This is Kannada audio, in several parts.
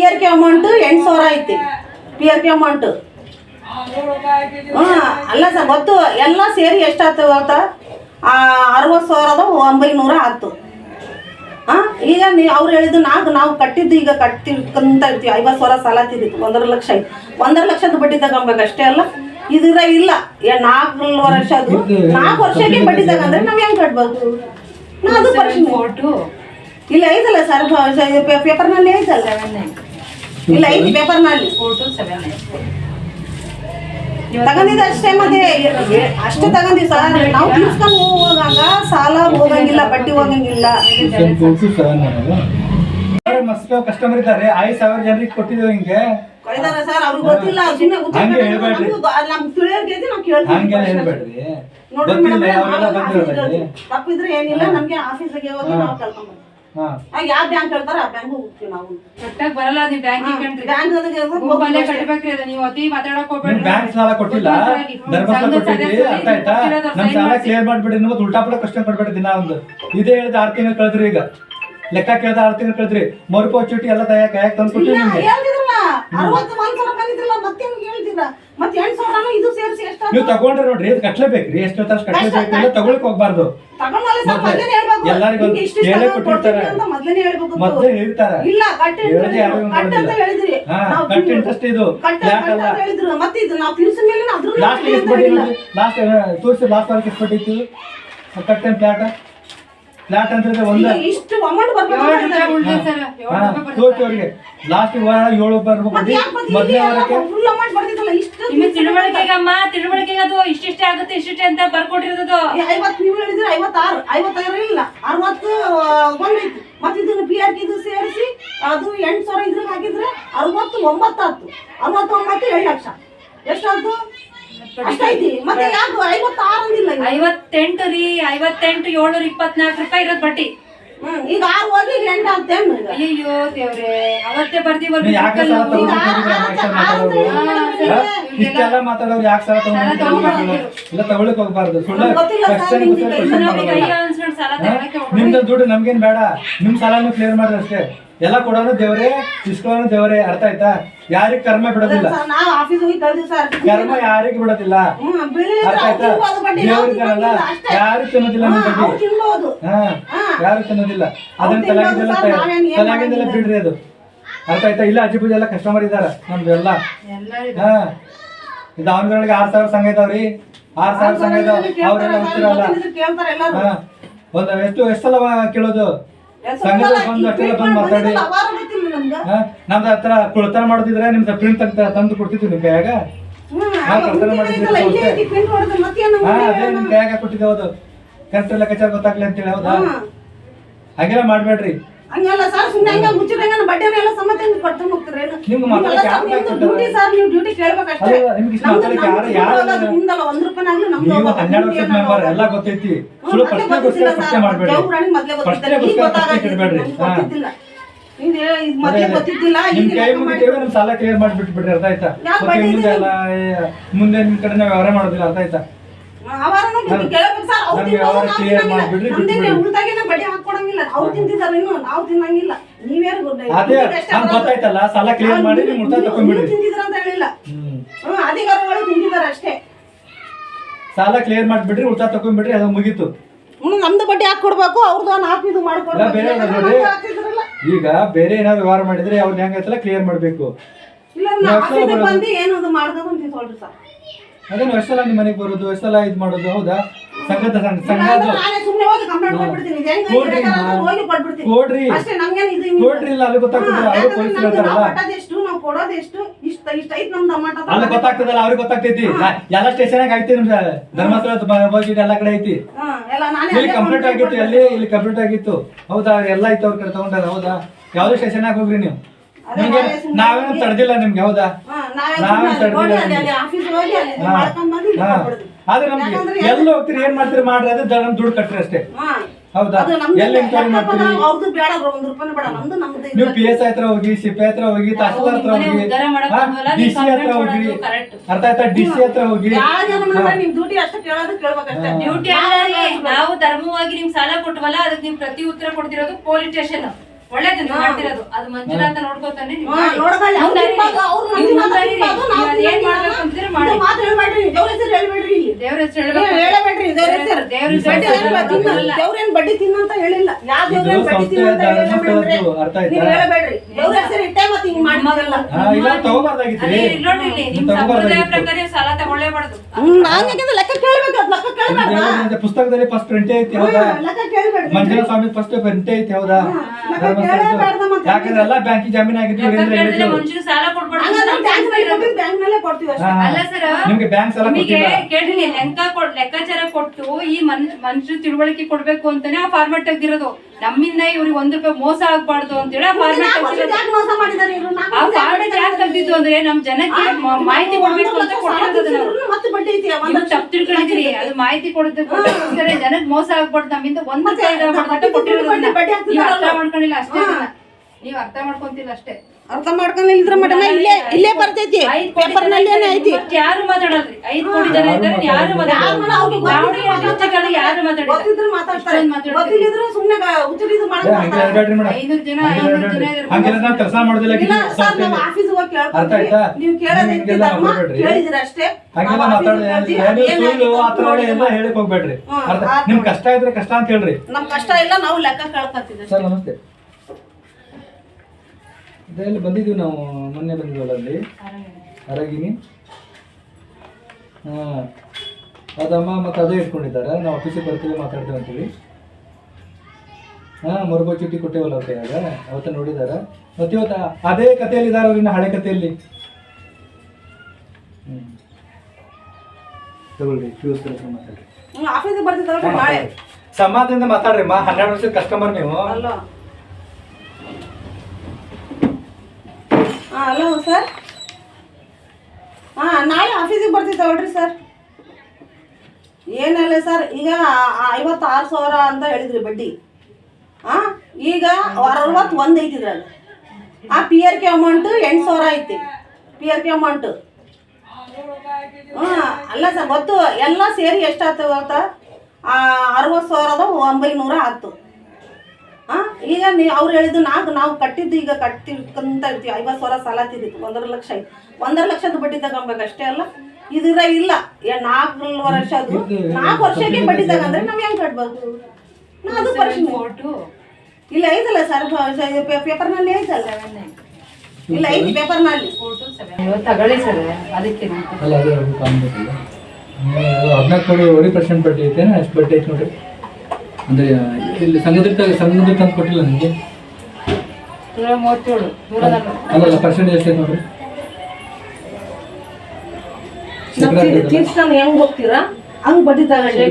ಪಿ ಆರ್ ಕೆ ಅಮೌಂಟ್ ಎಂಟು ಸಾವಿರ ಐತಿ. ಪಿ ಆರ್ ಕೆ ಅಮೌಂಟ್ ಹ್ಞೂ ಅಲ್ಲ ಸರ್ ಗೊತ್ತು. ಎಲ್ಲ ಸೇರಿ ಎಷ್ಟಾಯ್ತು ಅಂತ ಅರವತ್ತು ಸಾವಿರದ ಒಂಬೈನೂರ ಆಯ್ತು ಹಾಂ ಈಗ ನೀ ಅವ್ರು ಹೇಳಿದ್ದು ನಾಲ್ಕು ನಾವು ಕಟ್ಟಿದ್ದು ಈಗ ಕಟ್ಟಿರ್ಕೊಂತ ಇರ್ತೀವಿ. ಐವತ್ತು ಸಾವಿರ ಸಾಲ ತಿದ್ದಿತ್ತು ಒಂದರ ಲಕ್ಷ ಐತಿ ಒಂದರ ಲಕ್ಷದ ಬಡ್ಡಿ ತಗೊಬೇಕು ಅಷ್ಟೇ ಅಲ್ಲ? ಇದ್ರ ಇಲ್ಲ. ನಾಲ್ಕು ವರ್ಷ ಅದು. ನಾಲ್ಕು ವರ್ಷಕ್ಕೆ ಬಡ್ಡಿ ತಗೊಂಡ್ರೆ ನಾವು ಹೆಂಗೆ ಕಟ್ಬೇಕು ನಾ ಅದು ಇಲ್ಲ ಐತಲ್ಲ ಸರ್ ಪೇಪರ್ನಲ್ಲಿ ಐತಲ್ಲ? ಇಲ್ಲ ಐತಿ ಪೇಪರ್ನಲ್ಲಿ ತಗೊಂಡಿದ್ದು ಅಷ್ಟೇ ಮತ್ತೆ ಅಷ್ಟು ಅಷ್ಟೇ ತಗೊಂಡಿ ಸರ್ ನಾವು ತಿಳ್ಸ್ಕೊಂಡು ಹೋಗಾಗ ಸಾಲ ಹೋಗಂಗಿಲ್ಲ ಬಡ್ಡಿ ಹೋಗಂಗಿಲ್ಲ. ಮಸ್ತ್ ಕಸ್ಟಮರ್ ಇದ್ದಾರೆ. ಐದು ಸಾವಿರ ಜನರಿಗೆ ಕೊಟ್ಟಿದ್ದೇವೆ ಹಿಂಗೆ. ಸರ್ ಅವ್ರಿಗೆ ಗೊತ್ತಿಲ್ಲ. ಸುಮ್ಮನೆ. ನಾವು ಕೇಳ್ತೀವಿ ನೋಡ್ರಿ ತಪ್ಪಿದ್ರೆ ಏನಿಲ್ಲ ನಮ್ಗೆ ಆಫೀಸಿಗೆ ಹೋಗಿ ನಾವು ಹಾ. ಯಾವ ಬ್ಯಾಂಕ್ ಹೇಳ್ತಾರ ಆ ಬ್ಯಾಂಕ್ ಹೋಗ್ತೀವಿ ನಾವು. ಕಟ್ಟಕ್ ಬರಲ್ಲ ನೀವು ಬ್ಯಾಂಕಿಗೆ ಬ್ಯಾಂಕ್ ಮೊಬೈಲೇ ಕಟ್ಟಬೇಕ್ರಿ ಅದು ನೀವು ಅತಿ ಮಾತಾಡಕ್ ನಿಮ್ ಹೋಗ್ಬೇಡ್ರಿ ಬ್ಯಾಂಕ್ ಸಾಲ ಕೊಟ್ಟಿಲ್ಲ. ಧರ್ಮಸ್ಥಳ ಕೊಟ್ಟಿದ್ರಿ ಅರ್ಥ ಆಯ್ತಾ? ನಮ್ ಸಾಲ ಕ್ಲಿಯರ್ ಮಾಡ್ಬಿಡಿ ನೀವು ಉಲ್ಟಾ ಪುಲ್ಟಾ ಕ್ವಶನ್ ಕೊಡ್ಬೇಡಿ ದಿನ ಒಂದು. ಇದೇ ಹೇಳಿದ ಆರು ತಿಂಗಳು ಕಳೆದ್ರಿ ಈಗ. ಲೆಕ್ಕ ಕೇಳ್ದ ಆರ್ ತಿಂಗಳು ಕಳೆದ್ರಿ. ಮರುಪೋ ಚೀಟಿ ಎಲ್ಲ ತಯಾರ ತಂದು ಕೊಟ್ಟಿವಿ ನಿಮ್ಗೆ. ಹೇಳ್ತಿದ್ರಲ್ಲ. ಅರವತ್ತು ಒಂದ್ ಸಾವಿರ ಬಂದಿದ್ರಲ್ಲ ಮತ್ತೆ ನಿಮ್ಗೆ ಮತ್ತೆ ಎಂಟು ಸಾವಿರ ಇದು ಸೇರಿಸಿ ನೀವು ತಗೊಂಡ್ರೆ ನೋಡ್ರಿ ಇದು ಕಟ್ಲೇಬೇಕ್ರಿ ಎಷ್ಟು ಹೊತ್ತಾಸ್ ಕಟ್ಲೇಬೇಕು ಇಲ್ಲ ತಗೊಳಕ್ ಹೋಗ್ಬಾರ್ದು. ತಗೊಂಡ್ಮೇಲೆ ಸರ್ ಹೇಳ್ಬೇಕು. ಎಲ್ಲರಿಗೂ ಹೇಳೇ ಕೊಟ್ಟಿರ್ತಾರೆ. ಅಂತ ಹೇಳ್ಬೇಕು. ಹೇಳ್ತಾರ. ಇಲ್ಲ ಕಟ್ಟಿ ಅಂತ ಹೇಳಿದ್ರು. ಅಂತ ಮಾಡೋದಿಲ್ಲ. ಹೇಳಿದ್ರಿ. ಹಾ, ನಾವು ಕಟ್ಟಿ ತಿಂಗಳು- interest ಇದು. ಯಾಕಲ್ಲ? ಕಟ್ಟ ಅಂತ ಹೇಳಿದ್ರು. ಮತ್ತೆ ಇದು ನಾವು ತಿಳಿಸಿದ ಮೇಲೆ ಅದ್ರ ಲಾಸ್ಟ್ ಎಷ್ಟು ಬಡ್ಡಿ ಲಾಸ್ಟ್ ತೋರಿಸಿ ಲಾಸ್ಟ್ ವಾರಕ್ಕೆ ಎಷ್ಟು ಬಡ್ಡಿ ಇತ್ತು ಕಟ್ಟೆನ್ ಫ್ಲಾಟ್ ಫ್ಲಾಟ್ ಅಂತಂದ್ರೆ ಒಂದು ಇಷ್ಟು ಅಮೌಂಟ್ ಬರ್ಬೇಕು ಅವ್ರಿಗೆ. ಲಾಸ್ಟ್ ವಾರ ಏಳು ಬರ್ಬೇಕು. ವಾರಕ್ಕೆ? ಫುಲ್ ಅಮೌಂಟ್ ಬರ್ತಿದ್ದಲ್ಲ ಇಷ್ಟು ನಿಮಗೆ ತಿಳುವಳಿಕೆಗಮ್ಮ ತಿಳುವಳಿಕೆಗೆ ಅದು ಇಷ್ಟಿಷ್ಟೇ ಆಗುತ್ತೆ ಇಷ್ಟಿಷ್ಟೇ ಅಂತ ಬರ್ಕೊಟ್ಟಿರೋದು. ಐವತ್ತು ನೀವು ಹೇಳಿದ್ರೆ ಐವತ್ತಾರು ಐವತ್ತಾರು ಇಲ್ಲ ಅರವತ್ತು ಒಂದೈತಿ ಮತ್ತೆ ಇದನ್ನ ಪಿ ಆರ್ ಇದು ಸೇರಿಸಿ ಅದು ಎಂಟು ಸಾವಿರ ಇದ್ರಿಗೆ ಹಾಕಿದ್ರೆ ಅರವತ್ತು ಒಂಬತ್ತಾತು ಅರವತ್ತು ಒಂಬತ್ತು ಏಳು ಲಕ್ಷ. ಎಷ್ಟಾಯ್ತು? ಐವತ್ತೆಂಟು ರೀ ಐವತ್ತೆಂಟು ಏಳ್ನೂರ ಇಪ್ಪತ್ನಾಲ್ಕು ರೂಪಾಯಿ ಇರೋದು ಬಟ್ಟಿ. ಈಗ ಆರು ಹೋಗಿ ಈಗ ಎಂಟು ಅಂತ ಅಯ್ಯೋ ದೇವ್ರೆ ಅವತ್ತೇ ಬರ್ತೀವಲ್ರಿ ನೀವು ಯಾಕೆ ಸಾಲ ಇಷ್ಟೆಲ್ಲ ಮಾತಾಡೋರು? ಯಾಕೆ ಇಲ್ಲ ತಗೊಳಕ್ ಹೋಗ್ಬಾರ್ದು. ಸುಳ್ಳು. ನಿಮ್ದು ದುಡ್ಡು ನಮ್ಗೇನ್ ಬೇಡ. ನಿಮ್ ಸಾಲ ಕ್ಲಿಯರ್ ಮಾಡ್ರಿ ಅಷ್ಟೇ. ಎಲ್ಲ ಕೊಡೋನು ದೇವರೇ ಇಸ್ಕೊಳ್ಳೋನು ದೇವರೇ ಅರ್ಥ ಆಯ್ತಾ? ಯಾರಿಗ ಕರ್ಮ ಬಿಡೋದಿಲ್ಲ. ನಾವು ಆಫೀಸ್ ಹೋಗಿ ಕಳ್ದಿ ಸರ್. ಕರ್ಮ ಯಾರಿಗ ಬಿಡೋದಿಲ್ಲ. ಹ್ಮ್ ಅರ್ಥ ಅವ್ರು ಆಯ್ತಾ? ತಿನ್ಬೋದು ಬಡ್ಡಿ, ನಾವು ದೇವ್ರಿಗಾರಲ್ಲ ತಿನ್ನೋದಿಲ್ಲ ಅಷ್ಟೇ. ಯಾರು ತಿನ್ನೋದಿಲ್ಲ ಹಾ, ನಿಮ್ ಬಡ್ಡಿ ಅವ್ರು ತಿನ್ಬೋದು. ಹಾ ಹಾ. ಯಾರು ತಿನ್ನೋದಿಲ್ಲ. ಅದನ್ನ ಅವ್ರು ತಲೆಗಿಂದೆಲ್ಲ ತಿನ್ನೋದು ಸರ್, ನಾವೇನ್ ಏನ್ ತಲೆಗಿಂದೆಲ್ಲ. ಬಿಡ್ರಿ ಅದು. ಅರ್ಥ ಆಯ್ತಾ? ಇಲ್ಲ ಅಜ್ಜಿ ಪೂಜೆ ಎಲ್ಲ ಕಸ್ಟಮರ್ ಇದಾರ ನಮ್ದು ಎಲ್ಲ. ಹಾ. ಇದು ಅವನ್ಗಳಿಗೆ ಆರ್ ಸಾವಿರ ಸಂಘ ಇದಾವ್ರಿ. ಆರ್ ಸಾವಿರ ಸಂಘ ಇದಾವ. ಅವರೆಲ್ಲ ಹೋಗ್ತಿರಲ್ಲ ಕೇಳ್ತಾರೆ ಎಲ್ಲರೂ. ಹಾ. ಒಂದ್ ಎಷ್ಟು ಎಷ್ಟಲ್ಲ ಕೇಳೋದು? ಸಂಘದ ಬಂದು ಅಷ್ಟೆಲ್ಲ ಬಂದು ಮಾತಾಡಿ. ಹಾ? ನಮ್ದು ಹತ್ರ ಕುಳಿತಾರ ಮಾಡಿದ್ರೆ ನಿಮ್ದು ಪ್ರಿಂಟ್ ಅಂತ ತಂದು ಕೊಡ್ತಿದ್ವಿ ನಿಮ್ ಬ್ಯಾಗ ಹಾ, ಕಳ್ತನ ಹೊಡ್ದು ಮತ್ತೇನು ಹಾ ಅದೇ ನಿಮ್ ಬೇಗ ಕೊಟ್ಟಿದ್ದೆ ಹೌದು. ಕರೆಕ್ಟ್ ಲೆಕ್ಕಾಚಾರ ಗೊತ್ತಾಗ್ಲಿ ಅಂತೇಳಿ ಹೌದಾ. ಹಾಗೆಲ್ಲ ಮಾಡ್ಬೇಡ್ರಿ. ಹಂಗಲ್ಲ ಸರ್ ಸುಮ್ಮನೆ ಹಂಗ ಮುಚ್ಚಿದಂಗ ಎಲ್ಲ ಸಮೇತ ಹಿಂಗ್ ಕೊಟ್ಟು ಹೋಗ್ತಾರೆ ಡ್ಯೂಟಿ ಸರ್ ನೀವು ಡ್ಯೂಟಿ ಕೇಳ್ಬೇಕಷ್ಟೇ. ನಿಮ್ದಲ್ಲ, ಒಂದ್ ನಮ್ದು ಎಲ್ಲ ಗೊತ್ತೈತಿ. ಗೊತ್ತಿಲ್ಲ ಸರ್, ಮೊದ್ಲೇ ಈಗ ಸಾಲ ಕ್ಲಿಯರ್ ಮಾಡ್ಬಿಟ್ಟು ಬಿಡ್ರಿ. ಅರ್ಥ ಆಯ್ತಾ? ಮುಂದೆ ನಿಮ್ ಕಡೆ ನಾವು ವ್ಯವಹಾರ ಮಾಡೋದಿಲ್ಲ ಅರ್ಥ ಆಯ್ತಾ? ಕೇಳ್ಬೇಕು ಸರ್, ಅವ್ರು ನಾವು ತಿನ್ನಂಗಿಲ್ಲ. ನಮ್ದೇನೆ ಉಳ್ದಾಗಿನ ಬಡ್ಡಿ ಅವ್ರು ಇನ್ನು ನಾವು ತಿನ್ನಂಗಿಲ್ಲ. ನೀವ್ಯಾರು ಗುಡ್ಡ ಅದೇ ನಮ್ಗೆ ಗೊತ್ತಾಯ್ತಲ್ಲ ಸಾಲ ಕ್ಲಿಯರ್ ಮಾಡಿ ತಿಂತಿದ್ರ ಅಂತ ಹೇಳಿಲ್ಲ. ಹ್ಮ್. ಅಧಿಕಾರಿಗಳು ಅಷ್ಟೇ. ಸಾಲ ಕ್ಲಿಯರ್ ಮಾಡ್ಬಿಡ್ರಿ ತಕೊಂಡ್ಬಿಡ್ರಿ ಅದು ಮುಗೀತು. ಹ್ಮ್ ನಮ್ದು ಬಡ್ಡಿ ಹಾಕೊಡ್ಬೇಕು ಅವ್ರದ್ದು ಇದು ಇಲ್ಲ, ಮಾಡ್ಕೊಡ್ಬೇಕು. ಈಗ ಬೇರೆ ಏನಾದ್ರು ವ್ಯವಹಾರ ಮಾಡಿದ್ರೆ ಅವ್ರನ್ನ ಹೆಂಗೈತಲ್ಲ ಕ್ಲಿಯರ್ ಮಾಡ್ಬೇಕು. ಇಲ್ಲ ನಾವು ಬಂದು ಏನು ಅದು ಸರ್. ಅದನ್ನ ಎಷ್ಟೆಲ್ಲ ನಿಮ್ಮ ಮನೆಗೆ ಬರೋದು ಎಷ್ಟೆಲ್ಲ ಇದು ಮಾಡೋದು ಹೌದಾ? ಸಂಗತ ಸಂಘ ಸಂಘ ಕೊಡ್ರಿ ಕೊಡ್ರಿ. ಇಲ್ಲ ಅಲ್ಲಿ ಗೊತ್ತಾಗ್ತದೆ ಅವ್ರು ಪೊಲೀಸ್ ಹೇಳ್ತಾರಲ್ಲ ಅಲ್ಲಿ ಗೊತ್ತಾಗ್ತದಲ್ಲ ಅವ್ರಿಗೆ ಗೊತ್ತಾಗ್ತೈತಿ. ಎಲ್ಲ ಸ್ಟೇಷನ್ ಐತಿ ನಿಮ್ದು ಧರ್ಮಸ್ಥಳ ಹೋಗಿ ಎಲ್ಲ ಕಡೆ ಐತಿ. ಇಲ್ಲಿ ಕಂಪ್ಲೀಟ್ ಆಗಿತ್ತು ಎಲ್ಲಿ ಇಲ್ಲಿ ಕಂಪ್ಲೀಟ್ ಆಗಿತ್ತು. ಹೌದಾ ಎಲ್ಲ ಐತೆ ಅವ್ರ ಕಡೆ ತಗೊಂಡಾರ ಹೌದಾ? ಯಾವ್ದು ಸ್ಟೇಷನ್ ಹೋಗ್ರಿ ನೀವು. ನಿಮ್ಗೆ ನಾವೇನು ತಡೆದಿಲ್ಲ ನಿಮ್ಗೆ ಹೌದಾ? ನಾವೇನು ನಾವೇ ನಾವೇ ತಡೆದಿಲ್ಲ ನಿಮ್ಗೆ. ಆದ್ರೆ ನಮ್ಗೆ ಎಲ್ಲ ಹೋಗ್ತೀರಿ ಏನ್ ಮಾಡ್ತೀರಿ? ಮಾಡ್ರಿ ಅದು ನಮ್ ದುಡ್ಡು ಕಟ್ರಿ ಅಷ್ಟೇ. ಹೌದಾ? ಎಲ್ಲಿ ಎಂಕ್ವೈರಿ ಮಾಡ್ತೀರಿ? ನೀವು ಪಿ ಎಸ್ ಹತ್ರ ಹೋಗಿ ಸಿಪಿ ಹತ್ರ ಹೋಗಿ ತಹಸೀಲ್ದಾರ್ ಹತ್ರ ಹೋಗಿ ಡಿ ಸಿ ಹತ್ರ ಹೋಗಿ ಅರ್ಥ ಆಯ್ತಾ? ಡಿ ಸಿ ಹತ್ರ ಹೋಗಿ. ನಾವು ಧರ್ಮವಾಗಿ ನಿಮ್ ಸಾಲ ಕೊಟ್ಟವಲ್ಲ ಅದಕ್ಕೆ ನೀವು ಪ್ರತಿ ಉತ್ತರ ಕೊಡ್ತಿರೋದು ಪೊಲೀಸ್ ಸ್ಟೇಷನ್ ಒಳ್ಳೇದು ನೀವು ಮಾಡ್ತಿರೋದು. ಅದು ಅಂತ ನೋಡ್ಕೋತಾನೆ ನೀವು ಹಾ, ಮಾಡಿ. ನೋಡ್ಕೊಳ್ಳಿ, ಅವ್ರು ಮುಂದೆ ತಿನ್ಬಾರ್ದು, ಅವ್ರು ನೀವು ಮಂಜುನಾಥ ಮುಂದೆ ತಿನ್ಬಾರ್ದು, ನಾವು ನೀವು ಅದೇನ್ ಮಾಡ್ಬೇಕು ಅಂತೀರಿ ಮಾಡಿ. ಮಾತು ಹೇಳ್ಬೇಡ್ರಿ. ದೇವ್ರ ಹೆಸರು ಹೇಳ್ಬೇಡ್ರಿ ಇಲ್ಲಿ. ದೇವ್ರ ಹೆಸರು ನೀವು ಹೇಳಬೇಡ್ರಿ. ದೇವ್ರ ಹೆಸರು. ದೇವ್ರ ಬಡ್ಡಿ ಹೆಸರು ಏನ್ ಬಡ್ಡಿ ತಿನ್ನ- ದೇವ್ರೇನ್ ಬಡ್ಡಿ ತಿನ್ನಂತ ಹೇಳಿಲ್ಲ ಯಾವ ದೇವ್ರೇನ್ ಬಡ್ಡಿ ತಿನ್ನಂತ ಅರ್ಥ ಆಯ್ತಾ? ನೀವು ಹೇಳಬೇಡ್ರಿ. ದೇವ್ರ ಹೆಸರು ಇಟ್ಟೆ ಮತ್ತೆ ಹಿಂಗ್ ಮಾಡ್ತಿರಲ್ಲ? ಇಲ್ಲ ತಗೋಬಾರ್ದಾಗಿತ್ರಿ. ಅದೇ ಇಲ್ಲಿ ನೋಡ್ರಿ ಇಲ್ಲಿ ನಿಮ್ ತಗೋಬಾರ್ದಾಗಿತ್ತು. ಸಂಪ್ರದಾಯ ಪ್ರಕಾರ ಸಾಲ ತಗೊಳ್ಳೇಬಾರ್ದು. ಹ್ಮ್ ನಾನ್ ಯಾಕಂದ್ರೆ ಲೆಕ್ಕ ಕೇಳ್ಬೇಕು ಅದ್ ಲೆಕ್ಕ ಕೇಳ್ಬೇಡ ಪುಸ್ತಕದಲ್ಲಿ ಫಸ್ಟ್ ಪ್ರಿಂಟ್ ಐತಿ ಹೌದಾ ಲೆಕ್ಕ ಕೇಳ್ಬೇಡ್ರಿ. ಮಂಜುನಾಥ ಸ್ವಾಮಿ ಫಸ್ಟ್ ಪ್ರಿಂಟ್ ಐತಿ ಹೌದಾ ಲೆಕ್ಕ. ಮತ್ತೆ. ಯಾಕಂದ್ರೆ ಎಲ್ಲ ಬ್ಯಾಂಕಿಗೆ ಜಾಮೀನ್ ಆಗಿದ್ವಿ ಲೆಕ್ಕ ಏನ್ರ ಕೇಳಿದ್ರೆ ಹೇಳಿದ್ರು. ಮನುಷ್ಯನಿಗೆ ಸಾಲ ಕೊಡ್ಬಾರ್ದು ಹಂಗಂದ್ರೆ ಬ್ಯಾಂಕ್ನಲ್ಲಿ ಕೊಟ್ಟಿದ್ದು ಬ್ಯಾಂಕ್ ನಲ್ಲೇ ಕೊಡ್ತೀವಿ ಅಷ್ಟೇ. ಹಾ, ಹಾ. ಅಲ್ಲ ಸರ್ ನಿಮ್ಗೆ ಬ್ಯಾಂಕ್ ಸಾಲ ನಿಮಗೆ ಕೊಟ್ಟಿಲ್ಲ. ಕೇಳಿ ಲೆಕ್ಕ ಕೊಡ್ ಲೆಕ್ಕಾಚಾರ ಕೊಟ್ಟು ಈ ಮನ್ ಮನುಷ್ಯರು ತಿಳುವಳಿಕೆ ಕೊಡ್ಬೇಕು ಅಂತಾನೆ ಆ ಫಾರ್ಮೆಟ್ ತೆಗ್ದಿರೋದು. ನಮ್ಮಿಂದ ಇವ್ರಿಗೆ ಒಂದ್ ರೂಪಾಯಿ ಮೋಸ ಆಗ್ಬಾರ್ದು ಅಂತೇಳಿ ಆ ಫಾರ್ಮೆಟ್ ಯಾಕೆ ತೆಗ್ದಿದ್ದು ಅಂದ್ರೆ ನಮ್ ಜನಕ್ಕೆ ಮಾಹಿತಿ ಕೊಡ್ಬೇಕು ಅಂತ ತಪ್ಪು ಅದು ಮಾಹಿತಿ ಕೊಡೋದಕ್ಕೋಸ್ಕರ ಜನಕ್ಕೆ ಮೋಸ ಆಗ್ಬಾರ್ದು. ನಮ್ಮಿಂದ ಒಂದ್ ರೂಪಾಯಿ ಕೊಟ್ಟಿರೋದನ್ನ ನೀವು ಅರ್ಥ ಮಾಡ್ಕೊಂಡಿಲ್ಲ ಅಷ್ಟೇ. ನೀವು ಅರ್ಥ ಮಾಡ್ಕೊಂತಿಲ್ಲ ಅಷ್ಟೇ. ಅರ್ಥ ಮಾಡ್ಕೊಂಡು ಮೇಡಮ್ ಮಟನ ಇಲ್ಲೇ ಇಲ್ಲೇ ಬರ್ತೈತಿ. ಪೇಪರ್ನಲ್ಲಿ ಐತಿ? ಯಾರು ಮಾತಾಡಲ್ರಿ? ಐದ್ ಕೋಟಿ ಜನ ಇದ್ದಾರೆ ಯಾರು ಯಾರು ಮಾತಾಡಲ್ಲ ಐನೂರು ಜನ ಐನೂರು ಜನ ಇದ್ದಾರೆ. ನಾವು ಕೆಲಸ ಮಾಡೋದಿಲ್ಲ. ಆಫೀಸ್ ಹೋಗಿ ನೀವು. ಕೇಳಿದಿರ ಅಷ್ಟೇ? ಹಂಗೆಲ್ಲ ಮಾತಾಡ ಎಲ್ಲ ಹೇಳಕ್ ಹೋಗ್ಬೇಡ್ರಿ. ನಿಮ್ ಕಷ್ಟ ಇದ್ರೆ ಕಷ್ಟ ಅಂತ ಹೇಳ್ರಿ. ನಮ್ ಕಷ್ಟ ಇಲ್ಲ ನಾವು ಲೆಕ್ಕ ಕೇಳ್ಕೊತೀವಿ ಸರ್ ನಮಸ್ತೆ. ಇದೆಲ್ಲ ಬಂದಿದ್ದೀವಿ ನಾವು ಮೊನ್ನೆ ಬಂದಿದ್ವಲ್ಲ ಅಲ್ಲಿ ಅರಗಿನಿ ಹಾಂ ಅದಮ್ಮ ಮತ್ತು ಅದೇ ಇಟ್ಕೊಂಡಿದ್ದಾರೆ. ನಾವು ಆಫೀಸಿಗೆ ಬರ್ತೀವಿ ಮಾತಾಡ್ತೇವೆ ಅಂತೀವಿ. ಹಾಂ ಮರುಗೋ ಚೀಟಿ ಕೊಟ್ಟೇವಲ್ಲ ಅವ್ರ ಕೈಯಾಗ. ಅವತ್ತ ನೋಡಿದಾರ ಮತ್ತೆ ಇವತ್ತು ಅದೇ ಕಥೆಯಲ್ಲಿ. ಇದ್ದಾರೆ ಅವ್ರಿನ್ನ ಹಳೆ ಕಥೆಯಲ್ಲಿ ಹ್ಞೂ ತಗೊಳ್ರಿ ಮಾತಾಡ್ರಿ ಆಫೀಸಿಗೆ ಸಮಾಜದಿಂದ ಮಾತಾಡ್ರಿ ಮಾ. ಹನ್ನೆರಡು ವರ್ಷದ ಕಸ್ಟಮರ್ ನೀವು. ಹಾಂ, ಹಲೋ ಸರ್. ಹಾಂ, ನಾಳೆ ಆಫೀಸಿಗೆ ಬರ್ತಿದ್ದೆ ತಗೊಳ್ರಿ ಸರ್. ಏನಲ್ಲ ಸರ್, ಈಗ ಐವತ್ತಾರು ಸಾವಿರ ಅಂತ ಹೇಳಿದ್ರಿ ಬಡ್ಡಿ. ಹಾಂ, ಈಗ ಅರವತ್ತು ಒಂದು ಐತಿ ಇದ್ರಾಗ ಆ ಪಿ ಆರ್ ಕೆ ಅಮೌಂಟು ಎಂಟು ಸಾವಿರ ಐತಿ. ಪಿ ಆರ್ ಕೆ ಅಮೌಂಟು ಹಾಂ, ಅಲ್ಲ ಸರ್, ಗೊತ್ತು, ಎಲ್ಲ ಸೇರಿ ಎಷ್ಟಾಗ್ತದೆ ಗೊತ್ತಾ? ಅರವತ್ತು ಸಾವಿರದ ಒಂಬೈನೂರ ಹತ್ತು. ಈಗ ನೀ ಅವ್ರು ಹೇಳಿದ್ದು ನಾಲ್ಕು ನಾವು ಕಟ್ಟಿದ್ದು ಈಗ ಕಟ್ಟಿರ್ಕಂತ ಇರ್ತೀವಿ. ಐವತ್ತು ಸಾವಿರ ಸಾಲ ತಿದ್ದಿತ್ತು ಒಂದರ ಲಕ್ಷ ಒಂದರ ಲಕ್ಷದ ಬಡ್ಡಿ ತಗೊಬೇಕು ಅಷ್ಟೇ ಅಲ್ಲ? ಇದರ ಇಲ್ಲ. ನಾಲ್ಕು ವರ್ಷ ಅದು ನಾಲ್ಕು ವರ್ಷಕ್ಕೆ ಬಡ್ಡಿ ತಗಂದ್ರೆ ನಾವು ಹೆಂಗೆ ಕಟ್ಬೇಕು ನಾ ಅದು ಫೋಟೋ ಇಲ್ಲ ಐತಲ್ಲ ಸರ್ ಪೇಪರ್ನಲ್ಲಿ ಐತಲ್ಲ? ಇಲ್ಲ ಐತಿ ಪೇಪರ್ನಲ್ಲಿ. ತಗೊಳ್ಳಿ ಸರ್ ಅದಕ್ಕೆ ಹದಿನಾಲ್ಕು ಕೋಟಿ ಪರ್ಸೆಂಟ್ ಬಡ್ಡಿ ಐತೆ ಎಷ್ಟು ಬಡ್ಡಿ ಐತೆ ನೋಡ್ರಿ. ಅಂದ್ರೆ ಇಲ್ಲಿ ಸಂಘದಿಂದ ಸಂಘದಿಂದ ತಂದು ಕೊಟ್ಟಿಲ್ಲ ನಲ್ವತ್ತು. ಅಲ್ಲಲ್ಲ ಪರ್ಸೆಂಟ್ ಎಷ್ಟು ಐತೆ ನೋಡ್ರಿ? ಹೆಂಗ್ ಹೋಗ್ತೀರಾ? ಹಂಗ್ ಬಡ್ಡಿ ತಗೊಳ್ಳಿ